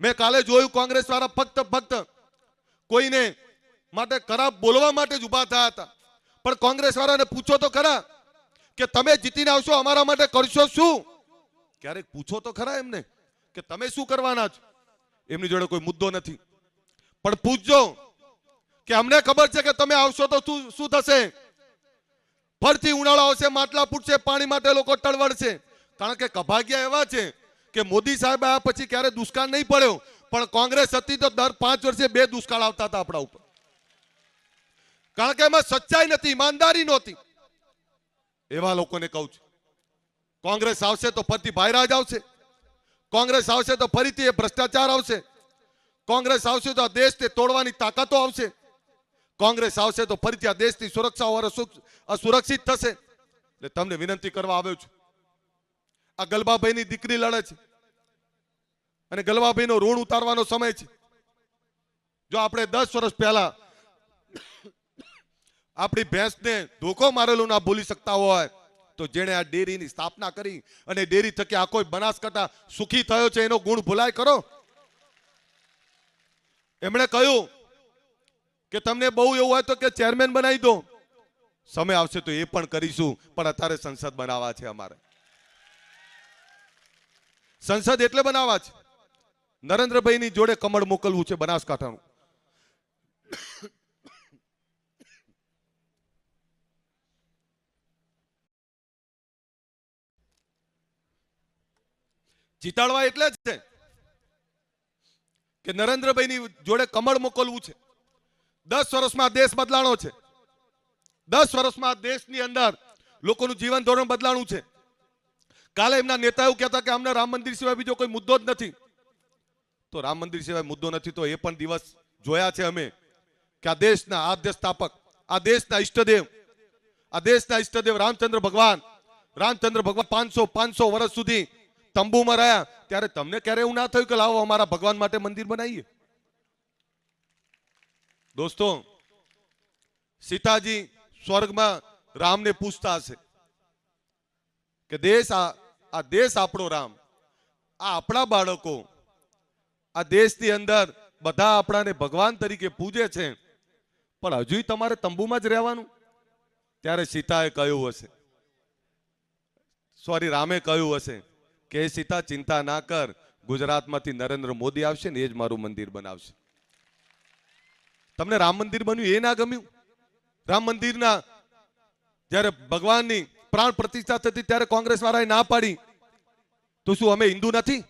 મેં કાલે જોયું કોંગ્રેસ વાળા ફક્ત ફક્ત કોઈને માટે ખરાબ બોલવા માટે જ ઊભા થયા હતા. પણ કોંગ્રેસ વાળાને પૂછો તો ખરા કે તમે જીતીને આવશો, અમારા માટે કરશો શું? ક્યારેક પૂછો તો ખરા એમને કે તમે શું કરવાના છો? એમની જોડે કોઈ મુદ્દો નથી. પણ પૂછજો કે અમને ખબર છે કે તમે આવશો તો શું શું થશે? ફરતી ઉનાળો આવશે, માટલા ફૂટશે, પાણી માટે લોકો તળવડશે કારણ કે કભાગ્યા એવા છે કે મોદી સાહેબ આવ્યા પછી ક્યારે દુષ્કાળ નહીં પડ્યો? પણ કોંગ્રેસ હતી તો દર પાંચ વર્ષે બે દુષ્કાળ આવતા હતા આપણા ઉપર. કારણ કે એમાં સચ્ચાઈ નથી, ઈમાનદારી નહોતી. એવા લોકોને કહું છું. કોંગ્રેસ આવશે તો ફરીથી ભાઈરાજ આવશે. કોંગ્રેસ આવશે તો ફરીથી એ ભ્રષ્ટાચાર આવશે. કોંગ્રેસ આવશે તો આ દેશને તોડવાની તાકાતો આવશે. કોંગ્રેસ આવશે તો ફરીથી આ દેશની સુરક્ષા અસુરક્ષિત થશે. એટલે તમને વિનંતી કરવા આવ્યો છું. આ ગલબાભાઈની દીકરી લડે છે. અને ગલબાભાઈનો ઋણ ઉતારવાનો સમય છે. જો આપણે દસ વર્ષ પહેલા આપણી ભેંસને ધોકો મારેલો ના ભૂલી શકતા હોય, તો જેણે આ ડેરીની સ્થાપના કરી અને ડેરી થકી આ કોઈ બનાસકાંઠા સુખી થયો છે, એનો ગુણ ભૂલાય કરો એમણે કહ્યું કે તમને બહુ એવું હોય તો કે ચેરમેન બનાવી દો. સમય આવશે તો એ પણ કરીશું, પણ અત્યારે સંસદ બનાવવા છે અમારે. સંસદ એટલે બનાવવા છે નરેન્દ્રભાઈની જોડે કમળ મોકલવું છે બનાસકાંઠાનું. જીતાડવા એટલે જ છે કે નરેન્દ્રભાઈની જોડે કમળ મોકલવું છે. દસ વર્ષમાં દેશ બદલાણો છે. દસ વર્ષમાં દેશની અંદર લોકોનું જીવન ધોરણ બદલાણું છે. કાલે એમના નેતા એવું કહેતા કે અમને રામ મંદિર સિવાય બીજો કોઈ મુદ્દો જ નથી. તો રામ મંદિર સિવાય મુદ્દો નથી તો એ પણ દિવસ જોયા છે અમે કે આ દેશના આદ્ય સ્થાપક, આ દેશના ઈષ્ટદેવ, આ દેશના ઈષ્ટદેવ રામચંદ્ર ભગવાન રામચંદ્ર ભગવાન પાંચસો પાંચસો વર્ષ સુધી તંબુમાં રહ્યા. ત્યારે તમને ક્યારે એવું ના થયું કે લાવો અમારા ભગવાન માટે મંદિર બનાવીએ? દોસ્તો, સીતાજી સ્વર્ગમાં રામને પૂછતા હશે. કે દેશ આ દેશ આપણો રામ. આ આપણા બાળકો. આ દેશની અંદર બધા આપણાને ભગવાન તરીકે પૂજે છે. પણ હજુ તમારે તંબુમાં જ રહેવાનું? ત્યારે સીતાએ કહ્યું હશે. સોરી રામે કહ્યું હશે કે સીતા, ચિંતા ના કર. ગુજરાતમાંથી નરેન્દ્ર મોદી આવશે ને એ જ મારું મંદિર બનાવશે. તમને રામ મંદિર બન્યું એ ના ગમ્યું? રામ મંદિરના જ્યારે ભગવાનની પ્રાણ પ્રતિષ્ઠા થતી ત્યારે કોંગ્રેસ વાળાએ ના પાડી. તો શું, અમે હિન્દુ નથી?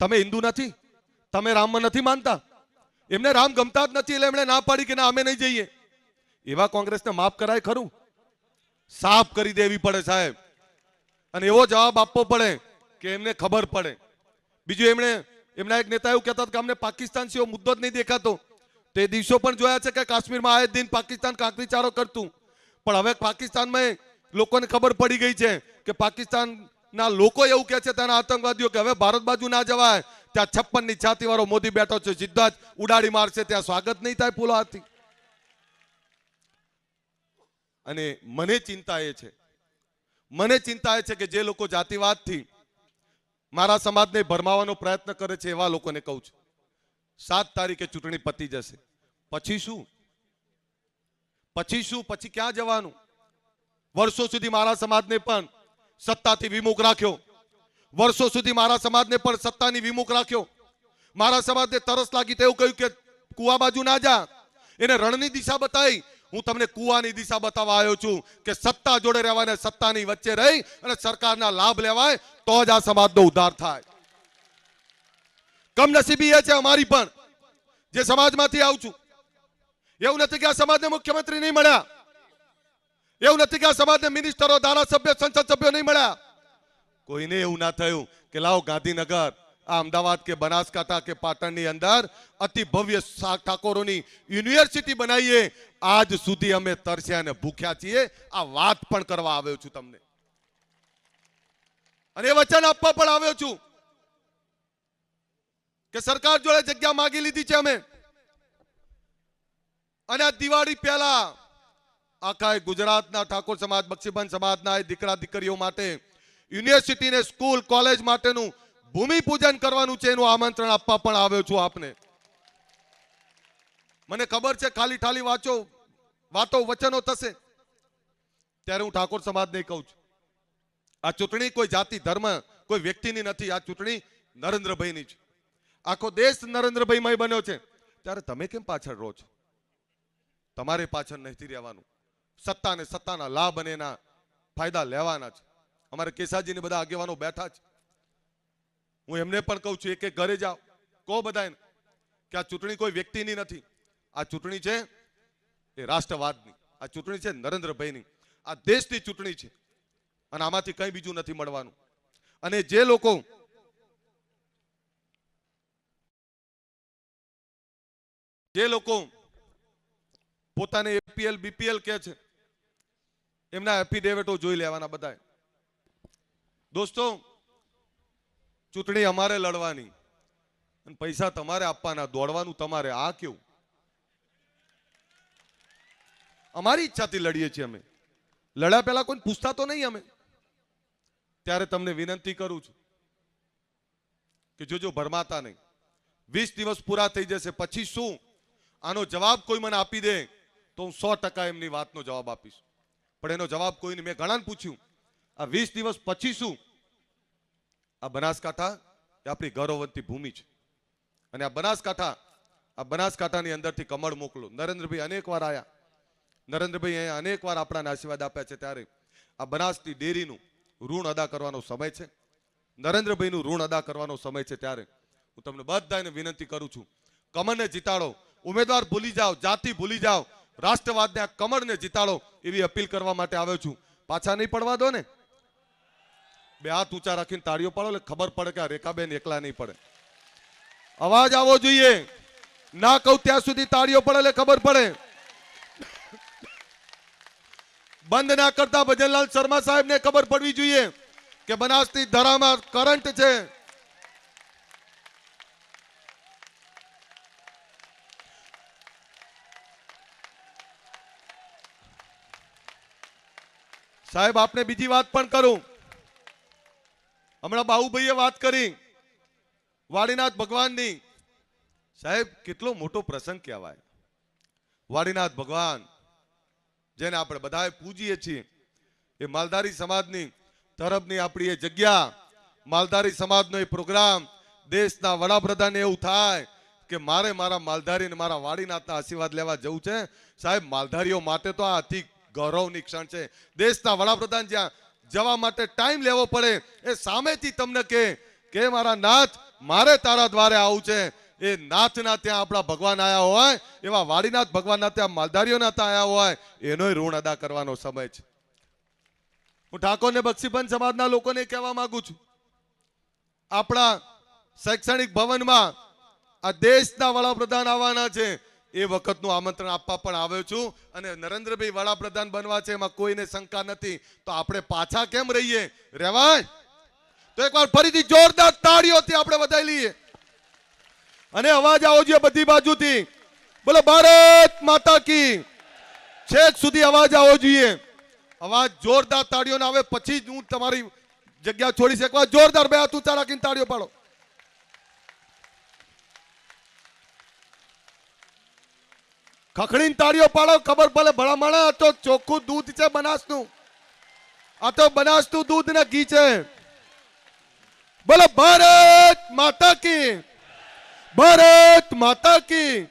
તમે હિન્દુ નથી? તમે રામમાં નથી માનતા? એમને રામ ગમતા જ નથી એટલે એમણે ના પાડી કે ના, અમે નહીં જઈએ. એવા કોંગ્રેસને માફ કરાય ખરું? સાફ કરી દેવી પડે સાહેબ. અને એવો જવાબ આપવો પડે કે એમને ખબર પડે. બીજું એમણે, એમના એક નેતા એવું કહેતા હતા કે અમને પાકિસ્તાન સિવાય મુદ્દો જ નહીં દેખાતો. તે દિવસો પણ જોયા છે કે કાશ્મીરમાં આયે દિન પાકિસ્તાન કાંકરી ચારો કરતું. પણ હવે પાકિસ્તાનમાં લોકોને ખબર પડી ગઈ છે કે પાકિસ્તાનના લોકો એવું કહે છે તેના આતંકવાદીઓ કે હવે ભારત બાજુ ના જવાય. ત્યાં છપ્પનની છાતી વાળો મોદી બેઠો છે, સીધા જ ઉડાડી મારશે, ત્યાં સ્વાગત નહીં થાય ફૂલો અને મને ચિંતા એ છે, મને ચિંતા એ છે કે જે લોકો જાતિવાદથી મારા સમાજને ભરમાવાનો પ્રયત્ન કરે છે એવા લોકોને કહું છું. સાત તારીખે ચૂંટણી પતી જશે. પછી શું? પછી શું? પછી ક્યાં જવાનું? વર્ષો સુધી મારા સમાજને પણ સત્તાથી વિમુખ રાખ્યો. વર્ષો સુધી મારા સમાજને પણ સત્તાની વિમુખ રાખ્યો. મારા સમાજને તરસ લાગી તેવું કહ્યું કે કુવા બાજુ ના જા. એને રણની દિશા બતાવી. હું તમને કુવાની દિશા બતાવવા આવ્યો છું કે સત્તા જોડે રહેવાને સત્તાની વચ્ચે રહી અને સરકારના લાભ લેવાય તો જ આ સમાજનો ઉદ્ધાર થાય. કમનસીબી એ છે અમારી પણ, જે સમાજમાંથી આવું છું. એવું નથી કે આ સમાજને મુખ્યમંત્રી નહીં મળ્યા. એવું નથી કે આ સમાજને મિનિસ્ટરો ધારાસભ્ય, સંસદ સભ્યો નહીં મળ્યા. કોઈને એવું ના થયું કે લાવો ગાંધીનગર, આ અમદાવાદ કે બનાસકાંઠા કે પાટણની અંદર અતિ ભવ્ય ઠાકોરોની યુનિવર્સિટી બનાવીએ. આજ સુધી અમે તરસ્યા અને ભૂખ્યા છીએ. આ વાત પણ કરવા આવ્યો છું તમને. અને વચન આપવા પણ આવ્યો છું કે સરકાર જોડે જગ્યા માંગી લીધી છે અમે. અને આ દિવાળી પહેલા આખા ગુજરાતના ઠાકોર સમાજ, બક્ષીબંધ સમાજના દીકરા, દીકરીઓ માટે યુનિવર્સિટી ને સ્કૂલ, કોલેજ માટેનું ભૂમિ પૂજન કરવાનું છે એનું આમંત્રણ આપવા પણ આવ્યો છું આપને. મને ખબર છે, ખાલી ઠાલી વાંચો, વાતો વચનો થશે. ત્યારે હું ઠાકોર સમાજને કહું છું. આ ચૂંટણી કોઈ જાતિ, ધર્મ, કોઈ વ્યક્તિની નથી, આ ચૂંટણી નરેન્દ્રભાઈની છે. આખો દેશ નરેન્દ્રભાઈમય બન્યો છે. ત્યારે તમે કેમ પાછળ રહો છો? તમારે પાછળ નથી રહેવાનું. સત્તા ને સત્તાના લાભ અને એના ફાયદા લેવાના છે. અમારે કેસાજીને બધા આગેવાનો બેઠા છે. હું એમને પણ કહું છું એક એક ઘરે જાઓ. કહો બધાને કે આ ચૂંટણી કોઈ વ્યક્તિની નથી. આ ચૂંટણી છે એ રાષ્ટ્રવાદની. આ ચૂંટણી છે નરેન્દ્રભાઈની. આ દેશની ચૂંટણી છે. અને આમાંથી કંઈ બીજું નથી મળવાનું. અને જે લોકો જે લોકો પોતાને એપીએલ બીપીએલ કે છે એમના એફિડેવિટો જોઈ લેવાના બધા દોસ્તો, ચૂંટણી અમારે લડવાની અને પૈસા તમારે આપવાના, દોડવાનું તમારે. આ કેવું? અમારી ઈચ્છાથી લડીએ છીએ અમે. લડ્યા પહેલા કોઈ પૂછતા તો નહીં અમે. ત્યારે તમને વિનંતી કરું છું કે જોજો, ભરમાતા નહીં. વીસ દિવસ પૂરા થઈ જશે, પછી શું? આનો જવાબ કોઈ મને આપી દે તો હું સો ટકા એમની વાતનો જવાબ આપીશ. પણ એનો જવાબ કોઈને મેં ઘણાને પૂછ્યું. આ વીસ દિવસ પછી શું? આ બનાસકાંઠા એ આપણી ગૌરવવંતી ભૂમિ છે. અને આ બનાસકાંઠા, આ બનાસકાંઠાની અંદરથી કમળ મોકલો. નરેન્દ્રભાઈ અનેક વાર આયા. નરેન્દ્રભાઈ અહીંયા અનેક વાર આપણાને આશીર્વાદ આપ્યા છે ત્યારે. આ બનાસની ડેરીનું ઋણ અદા કરવાનો સમય છે. નરેન્દ્રભાઈનું ઋણ અદા કરવાનો સમય છે ત્યારે. હું તમને બધાને વિનંતી કરું છું. કમળને જીતાડો. ઉમેદવાર ભૂલી જાઓ, જાતિ ભૂલી જાઓ. રાષ્ટ્રવાદને આ કમળને જીતાડો. એવી અપીલ કરવા માટે આવ્યો છું. પાછા નહીં પડવા દો ને. બે હાથ ઊંચા રાખીને તાળીઓ પાડો એટલે ખબર પડે કે આ રેખાબેન એકલા નહીં પડે. અવાજ આવવો જોઈએ. ના કહું ત્યાં સુધી તાળીઓ પડે એટલે ખબર પડે. બંધ ના કરતા ભજનલાલ શર્મા સાહેબને ખબર પડવી જોઈએ કે બનાસની ધરામાં કરંટ છે. સાહેબ, આપને બીજી વાત પણ કરું. હમણાં બાહુભાઈએ વાત કરી. વાડીનાથ ભગવાનની. સાહેબ, કેટલો મોટો પ્રસંગ કહેવાય. વાડીનાથ ભગવાન, જેને આપણે બધાએ પૂજીએ છીએ, એ માલધારી સમાજની તરફની આપણી એ જગ્યા, માલધારી સમાજનો એ પ્રોગ્રામ, દેશના વડાપ્રધાન એવું થાય કે મારે મારા માલધારીને મારા વાડીનાથના આશીર્વાદ લેવા જવું છે. સાહેબ, માલધારીઓ માટે તો આ અતિ ગૌરવની ક્ષણ છે. દેશના વડાપ્રધાન જ્યાં જવા માટે ટાઈમ લેવો પડે, એ સામેથી તમને કે કે, મારા નાથ, મારે તારા દ્વારે આવું છે. એ નાથના ત્યાં આપણા ભગવાન આવ્યા હોય, એવા વાડીનાથ ભગવાનના ત્યાં માલધારીઓના ત્યાં આવ્યા હોય, એનોય ઋણ અદા કરવાનો સમય છે. હું ઠાકોરને બક્ષીપંચ સમાજના લોકોને કહેવા માંગુ છું. આપણા શૈક્ષણિક ભવનમાં આ દેશના વડાપ્રધાન આવવાના છે. એ વખતનું આમંત્રણ આપવા પણ આવ્યો છું. અને નરેન્દ્રભાઈ વડાપ્રધાન બનવા છે, એમાં કોઈને શંકા નથી. તો આપણે પાછા કેમ રહીએ? રેવાય? તો એકવાર ફરીથી જોરદાર તાળીઓથી આપણે વધાઈ લઈએ. અને અવાજ આવો જોઈએ બધી બાજુથી. બોલો, ભારત માતા કી છેક સુધી અવાજ આવો જોઈએ. અવાજ જોરદાર તાળીઓ ના આવે. પછી જ હું તમારી જગ્યા છોડી શકવા જોરદાર બે હાથ ઊંચા રાખીને તાળીઓ પાડો. ખખડીને તાળીઓ પાડો, ખબર પડે ભલામણ, આ તો ચોખ્ખું દૂધ છે બનાસનું. આ તો બનાસનું દૂધ ને ઘી છે. બોલો, ભારત માતા કી, ભારત માતા કી.